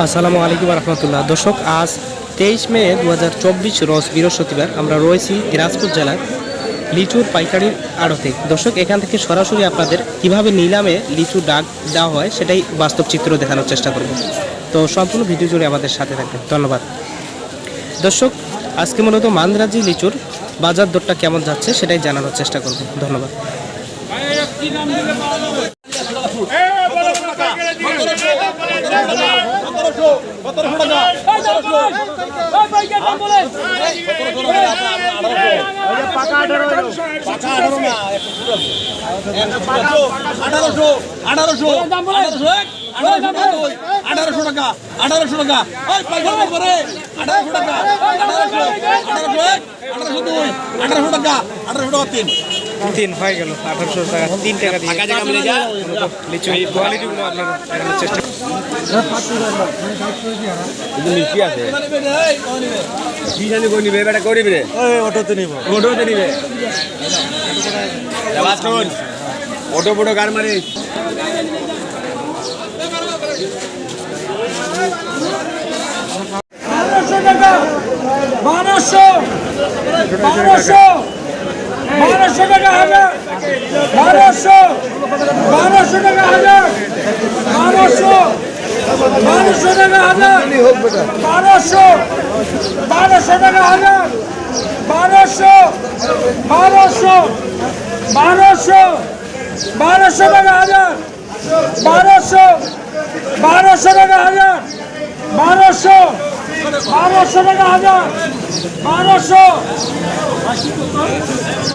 আসসালামু আলাইকুম রহমতুল্লাহ দর্শক, আজ তেইশ মে দু হাজার চব্বিশ রোজ বৃহস্পতিবার আমরা রয়েছি দিনাজপুর জেলার লিচুর পাইকারির আড়তে। দর্শক, এখান থেকে সরাসরি আপনাদের কীভাবে নিলামে লিচু ডাক দেওয়া হয় সেটাই বাস্তব চিত্র দেখানোর চেষ্টা করব। তো সম্পূর্ণ ভিডিও জুড়ে আমাদের সাথে থাকবেন। ধন্যবাদ। দর্শক, আজকে মূলত মান্দ্রাজি লিচুর বাজার দরটা কেমন যাচ্ছে সেটাই জানানোর চেষ্টা করব। ধন্যবাদ। আঠারোশো আঠারোশো আঠারোশো আঠারোশো দুই আঠারোশো টাকা আঠারোশো টাকা ওই পাইকারি করে আঠারোশো টাকা আঠারোশো আঠারোশো এক আঠারোশো দুই আঠারোশো টাকা আঠারোশো টাকা তিন তিন হয়ে গেল। আঠারোশো টাকা তিন টাকা দিয়ে। লিচু কোয়ালিটিগুলো আপনার দেখানোর চেষ্টা মিষ্টি আছে। কি জানি কই নিবে বেটা কই নিবে অটোতে নিব। অটোতে নিবে? অটো বড় গার মারি। বারোশো বারোশো। বারোশো। বারোশো টাকা হাজার। বারোশো। বারোশো টাকা হাজার। বারোশো। বারোশো টাকা হাজার। বারোশো। বারোশো টাকা হাজার। বারোশো। বারোশো। বারোশো। বারোশো টাকা হাজার। বারোশো। বারোশো টাকা হাজার। বারোশো। বারোশো টাকা হাজার। বারোশো।